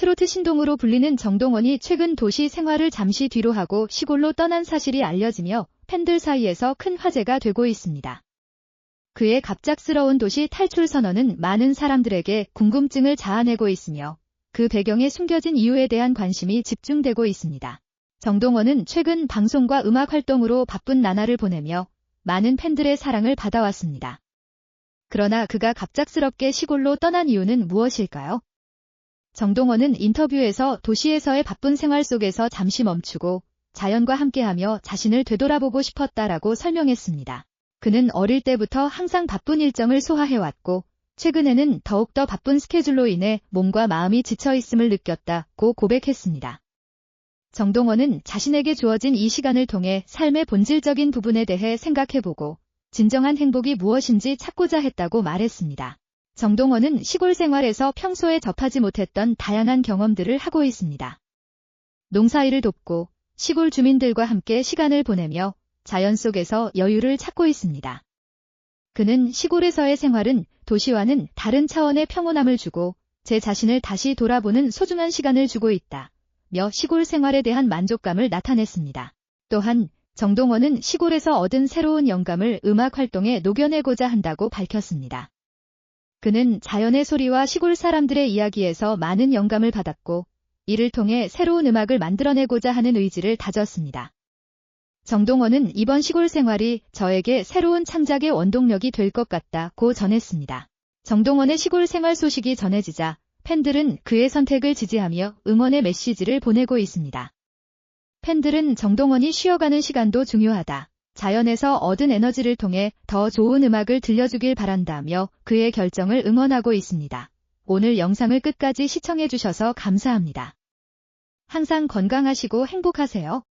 트로트 신동으로 불리는 정동원이 최근 도시 생활을 잠시 뒤로 하고 시골로 떠난 사실이 알려지며 팬들 사이에서 큰 화제가 되고 있습니다. 그의 갑작스러운 도시 탈출 선언은 많은 사람들에게 궁금증을 자아내고 있으며 그 배경에 숨겨진 이유에 대한 관심이 집중되고 있습니다. 정동원은 최근 방송과 음악 활동으로 바쁜 나날을 보내며 많은 팬들의 사랑을 받아왔습니다. 그러나 그가 갑작스럽게 시골로 떠난 이유는 무엇일까요? 정동원은 인터뷰에서 도시에서의 바쁜 생활 속에서 잠시 멈추고 자연과 함께하며 자신을 되돌아보고 싶었다라고 설명했습니다. 그는 어릴 때부터 항상 바쁜 일정을 소화해왔고 최근에는 더욱더 바쁜 스케줄로 인해 몸과 마음이 지쳐 있음을 느꼈다고 고백했습니다. 정동원은 자신에게 주어진 이 시간을 통해 삶의 본질적인 부분에 대해 생각해보고 진정한 행복이 무엇인지 찾고자 했다고 말했습니다. 정동원은 시골 생활에서 평소에 접하지 못했던 다양한 경험들을 하고 있습니다. 농사일을 돕고 시골 주민들과 함께 시간을 보내며 자연 속에서 여유를 찾고 있습니다. 그는 시골에서의 생활은 도시와는 다른 차원의 평온함을 주고 제 자신을 다시 돌아보는 소중한 시간을 주고 있다. 며 시골 생활에 대한 만족감을 나타냈습니다. 또한 정동원은 시골에서 얻은 새로운 영감을 음악 활동에 녹여내고자 한다고 밝혔습니다. 그는 자연의 소리와 시골 사람들의 이야기에서 많은 영감을 받았고 이를 통해 새로운 음악을 만들어내고자 하는 의지를 다졌습니다. 정동원은 이번 시골 생활이 저에게 새로운 창작의 원동력이 될 것 같다고 전했습니다. 정동원의 시골 생활 소식이 전해지자 팬들은 그의 선택을 지지하며 응원의 메시지를 보내고 있습니다. 팬들은 정동원이 쉬어가는 시간도 중요하다. 자연에서 얻은 에너지를 통해 더 좋은 음악을 들려주길 바란다며 그의 결정을 응원하고 있습니다. 오늘 영상을 끝까지 시청해주셔서 감사합니다. 항상 건강하시고 행복하세요.